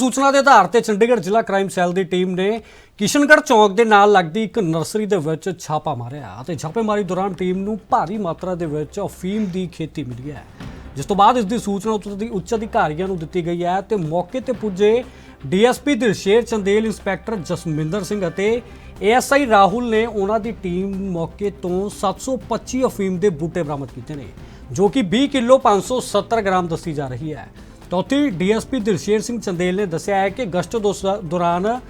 ਸੂਚਨਾ ਦੇ ਆਧਾਰ ਤੇ ਚੰਡੀਗੜ੍ਹ ਜ਼ਿਲ੍ਹਾ ਕ੍ਰਾਈਮ ਸੈੱਲ ਦੀ ਟੀਮ ਨੇ ਕਿਸ਼ਨਗੜ੍ਹ ਚੌਕ ਦੇ ਨਾਲ ਲੱਗਦੀ ਇੱਕ ਨਰਸਰੀ ਦੇ ਵਿੱਚ ਛਾਪਾ ਮਾਰਿਆ ਅਤੇ ਛਾਪੇਮਾਰੀ ਦੌਰਾਨ ਟੀਮ ਨੂੰ ਭਾਰੀ ਮਾਤਰਾ ਦੇ ਵਿੱਚ ਅਫੀਮ ਦੀ ਖੇਤੀ ਮਿਲੀ ਹੈ, ਜਿਸ ਤੋਂ ਬਾਅਦ ਇਸ ਦੀ ਸੂਚਨਾ ਉੱਚ ਅਧਿ- ਉੱਚ ਅਧਿਕਾਰੀਆਂ ਨੂੰ ਦਿੱਤੀ ਗਈ ਹੈ ਤੇ ਮੌਕੇ ਤੇ ਪੁੱਜੇ ਡੀਐਸਪੀ ਦਿਲਸ਼ੇਰ ਚੰਦੇਲ, ਇੰਸਪੈਕਟਰ ਜਸਮਿੰਦਰ ਸਿੰਘ ਅਤੇ ਏਐਸਆਈ ਰਾਹੁਲ ਨੇ ਉਹਨਾਂ ਦੀ ਟੀਮ ਮੌਕੇ ਤੋਂ 725 ਅਫੀਮ ਦੇ ਬੂਟੇ ਬਰਾਮਦ ਕੀਤੇ ਨੇ, ਜੋ ਕਿ 20 ਕਿਲੋ 570 ਗ੍ਰਾਮ ਦੱਸੀ ਜਾ ਰਹੀ ਹੈ। ਤਾਂ ਚੌਥੀ ਡੀਐਸਪੀ ਦਿਲਸ਼ੇਰ ਸਿੰਘ ਚੰਦੇਲ ਨੇ ਦੱਸਿਆ ਹੈ ਕਿ ਗਸ਼ਤ ਦੋਸ- ਦੌਰਾਨ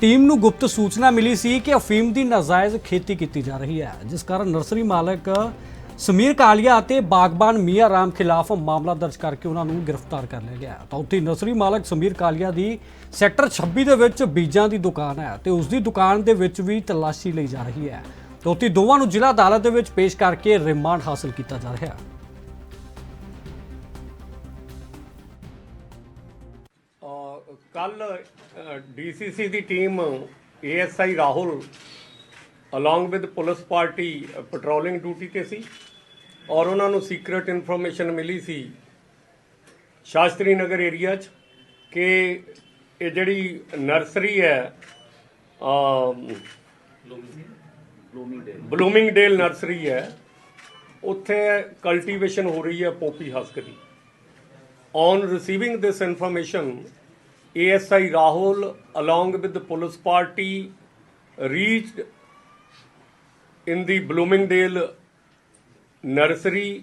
ਟੀਮ ਨੂੰ ਗੁਪਤ ਸੂਚਨਾ ਮਿਲੀ ਸੀ ਕਿ ਅਫੀਮ ਦੀ ਨਾਜਾਇਜ਼ ਖੇਤੀ ਕੀਤੀ ਜਾ ਰਹੀ ਹੈ, ਜਿਸ ਕਾਰਨ ਨਰਸਰੀ ਮਾਲਕ ਸਮੀਰ ਕਾਲੀਆ ਅਤੇ ਬਾਗਬਾਨ ਮੀਆਂ ਰਾਮ ਖਿਲਾਫ ਮਾਮਲਾ ਦਰਜ ਕਰਕੇ ਉਹਨਾਂ ਨੂੰ ਗ੍ਰਿਫਤਾਰ ਕਰ ਲਿਆ ਗਿਆ ਤਾਂ ਉੱਥੇ ਨਰਸਰੀ ਮਾਲਕ ਸਮੀਰ ਕਾਲੀਆ ਦੀ ਸੈਕਟਰ 26 ਦੇ ਵਿੱਚ ਬੀਜਾਂ ਦੀ ਦੁਕਾਨ ਹੈ ਤੇ ਉਸ ਦੀ ਦੁਕਾਨ ਦੇ ਵਿੱਚ ਵੀ ਤਲਾਸ਼ੀ ਲਈ ਜਾ ਰਹੀ ਹੈ। ਤਾਂ ਉੱਥੇ ਦੋਵਾਂ ਨੂੰ ਜ਼ਿਲ੍ਹਾ ਅਦਾਲਤ ਦੇ ਵਿੱਚ ਪੇਸ਼ ਕਰਕੇ ਰਿਮਾਂਡ ਹਾਸਲ ਕੀਤਾ ਜਾ ਰਿਹਾ ਹੈ। ਕੱਲ DCC the team ASI Rahul along with police party patrolling duty ਤੇ ਸੀ ਔਰ ਉਹਨਾਂ ਨੂੰ ਸੀਕ੍ਰੀਟ ਇਨਫੋਰਮੇਸ਼ਨ ਮਿਲੀ ਸੀ ਸ਼ਾਸਤਰੀ ਨਗਰ ਏਰੀਆ 'ਚ ਕਿ ਇਹ ਜਿਹੜੀ ਨਰਸਰੀ ਹੈ ਬਲੂਮਿੰਗ ਡੇਲ ਨਰਸਰੀ ਹੈ ਉੱਥੇ ਕਲਟੀਵੇਸ਼ਨ ਹੋ ਰਹੀ ਹੈ ਪੋਪੀ ਹਸਕ ਦੀ On receiving this information, ASI Rahul, along with the police party, reached in the Bloomingdale nursery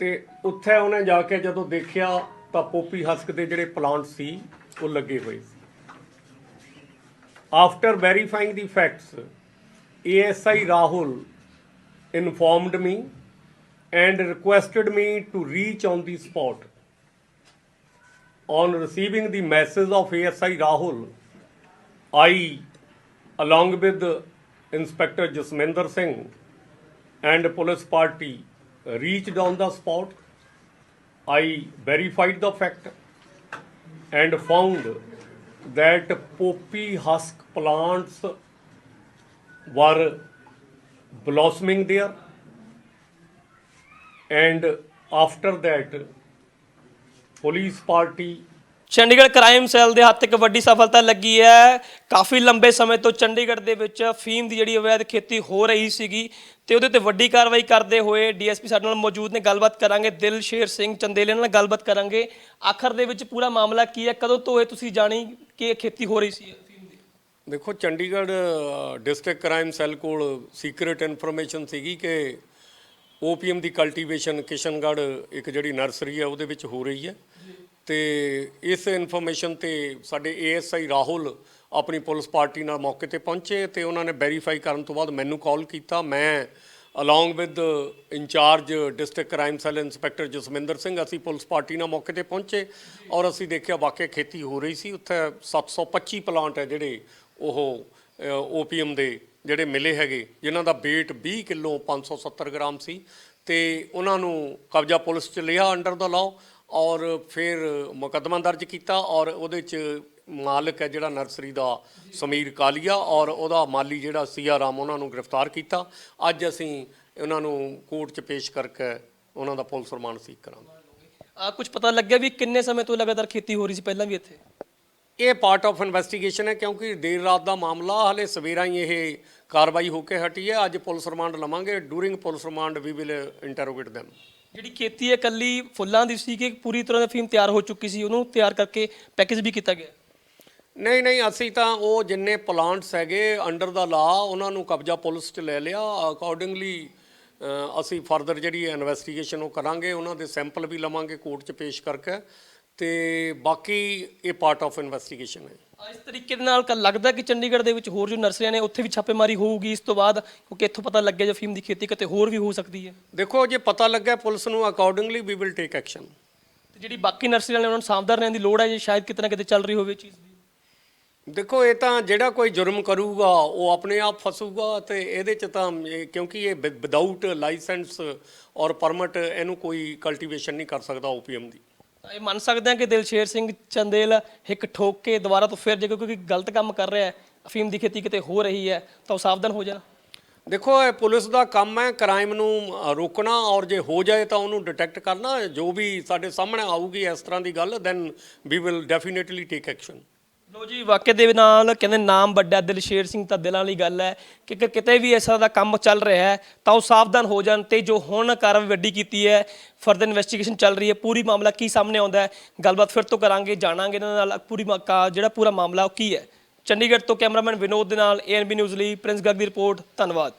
ਤੇ ਉੱਥੇ ਉਹਨੇ ਜਾ ਕੇ ਜਦੋਂ ਦੇਖਿਆ ਤਾਂ ਪੋਪੀ ਹਸਕ ਦੇ ਜਿਹੜੇ ਪਲਾਂਟ ਸੀ ਉਹ ਲੱਗੇ ਹੋਏ ਸੀ after verifying the facts ASI Rahul informed me and requested me to reach on the spot on receiving the message of ASI Rahul, I, along with Inspector Jasminder Singh and police party, reached on the spot. I verified the fact and found that poppy husk plants were blossoming there. And after that, police party Chandigarh crime cell ਦੇ ਹੱਥ ਇੱਕ ਵੱਡੀ ਸਫਲਤਾ ਲੱਗੀ ਹੈ। ਕਾਫੀ ਲੰਬੇ ਸਮੇਂ ਤੋਂ ਚੰਡੀਗੜ੍ਹ ਦੇ ਵਿੱਚ ਫੀਮ ਦੀ ਜਿਹੜੀ ਅਵੈਧ ਖੇਤੀ ਹੋ ਰਹੀ ਸੀਗੀ ਤੇ ਉਹਦੇ ਤੇ ਵੱਡੀ ਕਾਰਵਾਈ ਕਰਦੇ ਹੋਏ ਡੀਐਸਪੀ ਸਾਡੇ ਨਾਲ ਮੌਜੂਦ ਨੇ ਗੱਲਬਾਤ ਕਰਾਂਗੇ। ਦਿਲਸ਼ੇਰ ਸਿੰਘ ਚੰਦੇਲੇ ਨਾਲ ਗੱਲਬਾਤ ਕਰਾਂਗੇ। ਆਖਰ ਦੇ ਵਿੱਚ ਪੂਰਾ ਮਾਮਲਾ ਕੀ ਹੈ? ਕਦੋਂ ਤੋਂ ਇਹ ਤੁਸੀਂ ਜਾਣੀ ਕਿ ਇਹ ਖੇਤੀ ਹੋ ਰਹੀ ਸੀ? ਦੀ ਦੇਖੋ ਚੰਡੀਗੜ੍ਹ ਡਿਸਟ੍ਰਿਕਟ ਕ੍ਰਾਈਮ ਸੈੱਲ ਕੋਲ ਸੀਕ੍ਰੀਟ ਇਨਫੋਰਮੇਸ਼ਨ ਸੀਗੀ ਕਿ ਓਪੀਐਮ ਦੀ ਕਲਟੀਵੇਸ਼ਨ ਕਿਸ਼ਨਗੜ੍ਹ ਇੱਕ ਜਿਹੜੀ ਨਰਸਰੀ ਹੈ ਉਹਦੇ ਵਿੱਚ ਹੋ ਰਹੀ ਹੈ। ਤੇ ਇਸ ਇਨਫੋਰਮੇਸ਼ਨ ਤੇ ਸਾਡੇ ਏਐਸਆਈ ਰਾਹੁਲ ਆਪਣੀ ਪੁਲਿਸ ਪਾਰਟੀ ਨਾਲ ਮੌਕੇ ਤੇ ਪਹੁੰਚੇ ਤੇ ਉਹਨਾਂ ਨੇ ਵੈਰੀਫਾਈ ਕਰਨ ਤੋਂ ਬਾਅਦ ਮੈਨੂੰ ਕਾਲ ਕੀਤਾ। ਮੈਂ along with incharge district crime cell inspector Jasminder Singh, ਅਸੀਂ ਪੁਲਿਸ ਪਾਰਟੀ ਨਾਲ ਮੌਕੇ ਤੇ ਪਹੁੰਚੇ ਔਰ ਅਸੀਂ ਦੇਖਿਆ ਵਾਕਿਆ ਖੇਤੀ ਹੋ ਰਹੀ ਸੀ। ਉੱਥੇ 725 ਪਲਾਂਟ ਹੈ ਜਿਹੜੇ ਉਹ ਓਪੀਐਮ ਦੇ ਜਿਹੜੇ ਮਿਲੇ ਹੈਗੇ, ਜਿਨ੍ਹਾਂ ਦਾ weight 20 ਕਿਲੋ 570 ਗ੍ਰਾਮ ਸੀ, ਤੇ ਉਹਨਾਂ ਨੂੰ ਕਬਜ਼ਾ ਪੁਲਿਸ ਚ ਲਿਆ ਅੰਡਰ ਦਾ ਲਾਅ ਔਰ ਫਿਰ ਮੁਕੱਦਮਾ ਦਰਜ ਕੀਤਾ ਔਰ ਉਹਦੇ ਚ ਮਾਲਕ ਹੈ ਜਿਹੜਾ ਨਰਸਰੀ ਦਾ ਸਮੀਰ ਕਾਲੀਆ ਔਰ ਉਹਦਾ ਮਾਲੀ ਜਿਹੜਾ ਸੀਆ ਰਾਮ, ਉਹਨਾਂ ਨੂੰ ਗ੍ਰਿਫਤਾਰ ਕੀਤਾ। ਅੱਜ ਅਸੀਂ ਉਹਨਾਂ ਨੂੰ ਕੋਰਟ 'ਚ ਪੇਸ਼ ਕਰਕੇ ਉਹਨਾਂ ਦਾ ਪੁਲਿਸ ਰਿਮਾਂਡ ਸੀਕ ਕਰਾਂਗੇ। ਆ ਕੁਝ ਪਤਾ ਲੱਗਿਆ ਵੀ ਕਿੰਨੇ ਸਮੇਂ ਤੋਂ ਲਗਾਤਾਰ ਖੇਤੀ ਹੋ ਰਹੀ ਸੀ, ਪਹਿਲਾਂ ਵੀ ਇੱਥੇ? ਇਹ ਪਾਰਟ ਆਫ ਇਨਵੈਸਟੀਗੇਸ਼ਨ ਹੈ ਕਿਉਂਕਿ ਦੇਰ ਰਾਤ ਦਾ ਮਾਮਲਾ ਹਲੇ ਸਵੇਰਾਂ ਹੀ ਇਹ ਕਾਰਵਾਈ ਹੋ ਕੇ ਹਟੀ ਹੈ। ਅੱਜ ਪੁਲਿਸ ਰਿਮਾਂਡ ਲਵਾਂਗੇ। During police remand we will interrogate them ਜਿਹੜੀ ਖੇਤੀ ਹੈ ਕੱਲੀ ਫੁੱਲਾਂ ਦੀ ਸੀ ਕਿ ਪੂਰੀ ਤਰ੍ਹਾਂ ਦੀ ਫੀਮ ਤਿਆਰ ਹੋ ਚੁੱਕੀ ਸੀ ਉਹਨੂੰ ਤਿਆਰ ਕਰਕੇ ਪੈਕੇਜ ਵੀ ਕੀਤਾ ਗਿਆ? ਨਹੀਂ ਨਹੀਂ ਅਸੀਂ ਤਾਂ ਉਹ ਜਿੰਨੇ ਪਲਾਂਟਸ ਹੈਗੇ ਅੰਡਰ ਦਾ ਲਾ ਉਹਨਾਂ ਨੂੰ ਕਬਜ਼ਾ ਪੁਲਿਸ 'ਚ ਲੈ ਲਿਆ। ਅਕੋਰਡਿੰਗਲੀ ਅਸੀਂ ਫਰਦਰ ਜਿਹੜੀ ਇਨਵੈਸਟੀਗੇਸ਼ਨ ਉਹ ਕਰਾਂਗੇ। ਉਹਨਾਂ ਦੇ ਸੈਂਪਲ ਵੀ ਲਵਾਂਗੇ ਕੋਰਟ 'ਚ ਪੇਸ਼ ਕਰਕੇ। ਤੇ ਬਾਕੀ ਇਹ ਪਾਰਟ ਆਫ ਇਨਵੈਸਟੀਗੇਸ਼ਨ ਹੈ। ਇਸ ਤਰੀਕੇ ਦੇ ਨਾਲ ਕੱਲ ਲੱਗਦਾ ਕਿ ਚੰਡੀਗੜ੍ਹ ਦੇ ਵਿੱਚ ਹੋਰ ਜੋ ਨਰਸਰੀਆਂ ਨੇ ਉੱਥੇ ਵੀ ਛਾਪੇਮਾਰੀ ਹੋਊਗੀ ਇਸ ਤੋਂ ਬਾਅਦ ਕਿਉਂਕਿ ਇੱਥੋਂ ਪਤਾ ਲੱਗਿਆ ਜੋ ਫੀਮ ਦੀ ਖੇਤੀ ਕਿਤੇ ਹੋਰ ਵੀ ਹੋ ਸਕਦੀ ਹੈ। ਦੇਖੋ ਜੇ ਪਤਾ ਲੱਗਾ ਪੁਲਿਸ ਨੂੰ accordingly we will take action ਤੇ ਜਿਹੜੀ ਬਾਕੀ ਨਰਸਰੀਆਂ ਨੇ ਉਹਨਾਂ ਨੂੰ ਸਾਵਧਾਨ ਰਹਿਣ ਦੀ ਲੋੜ ਹੈ ਜੇ ਸ਼ਾਇਦ ਕਿਤੇ ਨਾ ਕਿਤੇ ਚੱਲ ਰਹੀ ਹੋਵੇ ਇਹ ਚੀਜ਼ ਵੀ। ਦੇਖੋ ਇਹ ਤਾਂ ਜਿਹੜਾ ਕੋਈ ਜੁਰਮ ਕਰੂਗਾ ਉਹ ਆਪਣੇ ਆਪ ਫਸੂਗਾ ਤੇ ਇਹਦੇ ਚ ਤਾਂ ਇਹ- ਕਿਉਂਕਿ ਇਹ ਵਿਦਆਊਟ ਲਾਇਸੈਂਸ ਔਰ ਪਰਮਿਟ ਇਹਨੂੰ ਕੋਈ ਕਲਟੀਵੇਸ਼ਨ ਨਹੀਂ ਕਰ ਸਕਦਾ ਓਪੀਐਮ ਦੀ। ਤਾਂ ਇਹ ਮੰਨ ਸਕਦੇ ਹਾਂ ਕਿ ਦਿਲਸ਼ੇਰ ਸਿੰਘ ਚੰਦੇਲ ਇੱਕ ਠੋਕ ਕੇ ਦੁਬਾਰਾ ਤੋਂ ਫਿਰ ਜੇ ਕੋਈ ਗਲਤ ਕੰਮ ਕਰ ਰਿਹਾ ਹੈ, ਅਫੀਮ ਦੀ ਖੇਤੀ ਕਿਤੇ ਹੋ ਰਹੀ ਹੈ, ਤਾਂ ਉਹ ਸਾਵਧਾਨ ਹੋ ਜਾਣਾ। ਦੇਖੋ, ਇਹ ਪੁਲਿਸ ਦਾ ਕੰਮ ਹੈ, ਕ੍ਰਾਈਮ ਨੂੰ ਰੋਕਣਾ ਔਰ ਜੇ ਹੋ ਜਾਏ ਤਾਂ ਉਹਨੂੰ ਡਿਟੈਕਟ ਕਰਨਾ, ਜੋ ਵੀ ਸਾਡੇ ਸਾਹਮਣੇ ਆਊਗੀ ਇਸ ਤਰ੍ਹਾਂ ਦੀ ਗੱਲ then we will definitely take action ਲੋ ਜੀ, ਵਾਕਿਆ ਦੇ ਨਾਲ ਕਹਿੰਦੇ ਨਾਮ ਵੱਡਾ ਦਿਲ ਸ਼ੇਰ ਸਿੰਘ ਤਾਂ ਦਿਲਾਂ ਵਾਲੀ ਗੱਲ ਹੈ ਕਿ ਕਿ ਕਿਤੇ ਵੀ ਇਸ ਤਰ੍ਹਾਂ ਦਾ ਕੰਮ ਚੱਲ ਰਿਹਾ ਹੈ, ਤਾਂ ਉਹ ਸਾਵਧਾਨ ਹੋ ਜਾਣ ਤੇ ਜੋ ਹੁਣ ਕਾਰਵਾਈ ਵੱਡੀ ਕੀਤੀ ਹੈ ਫਰਦਰ ਇਨਵੈਸਟੀਗੇਸ਼ਨ ਚੱਲ ਰਹੀ ਹੈ, ਪੂਰੀ ਮਾਮਲਾ ਕੀ ਸਾਹਮਣੇ ਆਉਂਦਾ ਹੈ, ਗੱਲਬਾਤ ਫਿਰ ਤੋਂ ਕਰਾਂਗੇ, ਜਾਣਾਂਗੇ ਇਹਨਾਂ ਨਾਲ ਪੂਰੀ ਮਾ- ਕਾ- ਜਿਹੜਾ ਪੂਰਾ ਮਾਮਲਾ ਉਹ ਕੀ ਹੈ। ਚੰਡੀਗੜ੍ਹ ਤੋਂ ਕੈਮਰਾਮੈਨ ਵਿਨੋਦ ਦੇ ਨਾਲ ਏਐਨਬੀ ਨਿਊਜ਼ ਲਈ ਪ੍ਰਿੰਸ ਗੱਗ ਦੀ ਰਿਪੋਰਟ, ਧੰਨਵਾਦ।